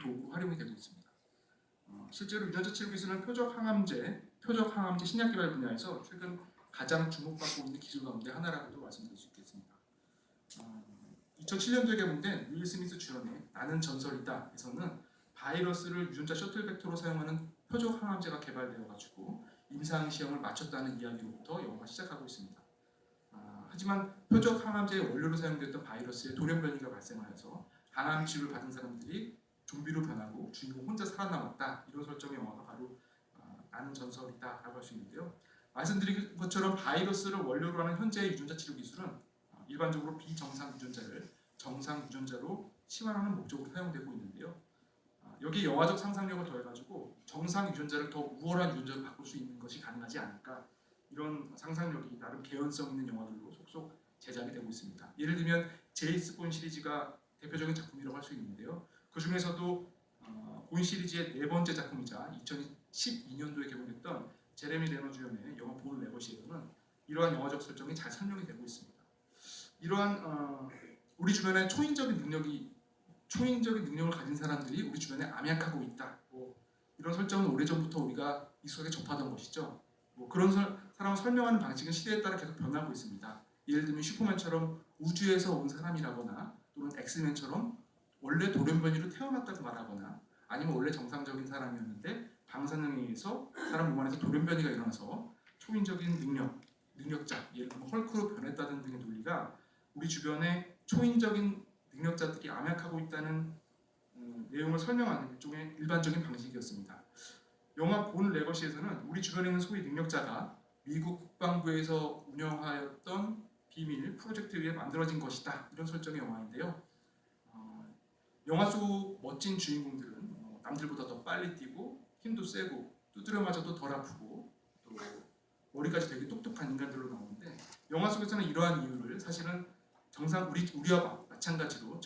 도구로 활용이 되고 있습니다. 어, 실제로 유전자 치료 기술은 표적 항암제, 표적 항암제 신약 개발 분야에서 최근 가장 주목받고 있는 기술 가운데 하나라고도 말씀드릴 수 있겠습니다. 어, 2007년도에 개봉된 윌 스미스 주연의 나는 전설이다에서는 바이러스를 유전자 셔틀 벡터로 사용하는 표적 항암제가 개발되어 가지고 임상 시험을 마쳤다는 이야기로부터 영화가 시작하고 있습니다. 아, 하지만 표적 항암제의 원료로 사용됐던 바이러스의 돌연 변이가 발생하여서 항암 치료를 받은 사람들이 좀비로 변하고 주인공 혼자 살아남았다 이런 설정의 영화가 바로 아, 나는 전설이다라고 할 수 있는데요. 말씀드린 것처럼 바이러스를 원료로 하는 현재의 유전자 치료 기술은 아, 일반적으로 비정상 유전자를 정상 유전자로 치환하는 목적으로 사용되고 있는데요. 아, 여기 영화적 상상력을 더해가지고 정상 유전자를 더 우월한 유전자로 바꿀 수 있는 것이 가능하지 않을까 이런 상상력이 나름 개연성 있는 영화들로 속속 제작이 되고 있습니다. 예를 들면 제이스 본 시리즈가 대표적인 작품이라고 할 수 있는데요. 그 중에서도 어, 본 시리즈의 네 번째 작품이자 2012년도에 개봉했던 제레미 레너 주연의 영화 본 레거시에서는 이러한 영화적 설정이 잘 설명이 되고 있습니다. 이러한 어, 우리 주변에 초인적인 능력이 초인적인 능력을 가진 사람들이 우리 주변에 암약하고 있다. 뭐 이런 설정은 오래전부터 우리가 익숙하게 접하던 것이죠. 뭐 그런 설, 사람을 설명하는 방식은 시대에 따라 계속 변하고 있습니다. 예를 들면 슈퍼맨처럼 우주에서 온 사람이라거나 또는 엑스맨처럼 원래 돌연변이로 태어났다고 말하거나 아니면 원래 정상적인 사람이었는데 방사능에 의해서 사람 몸 안에서 돌연변이가 일어나서 초인적인 능력, 능력자, 예를 들면 헐크로 변했다는 등의 논리가 우리 주변에 초인적인 능력자들이 암약하고 있다는 음, 내용을 설명하는 일종의 일반적인 방식이었습니다. 영화 본 레거시에서는 우리 주변에 있는 소위 능력자가 미국 국방부에서 운영하였던 비밀 프로젝트 위에 만들어진 것이다 이런 설정의 영화인데요. 어, 영화 속 멋진 주인공들은 어, 남들보다 더 빨리 뛰고 힘도 세고 두드려 맞아도 덜 아프고 또 머리까지 되게 똑똑한 인간들로 나오는데 영화 속에서는 이러한 이유를 사실은 정상 우리 우리와 마찬가지로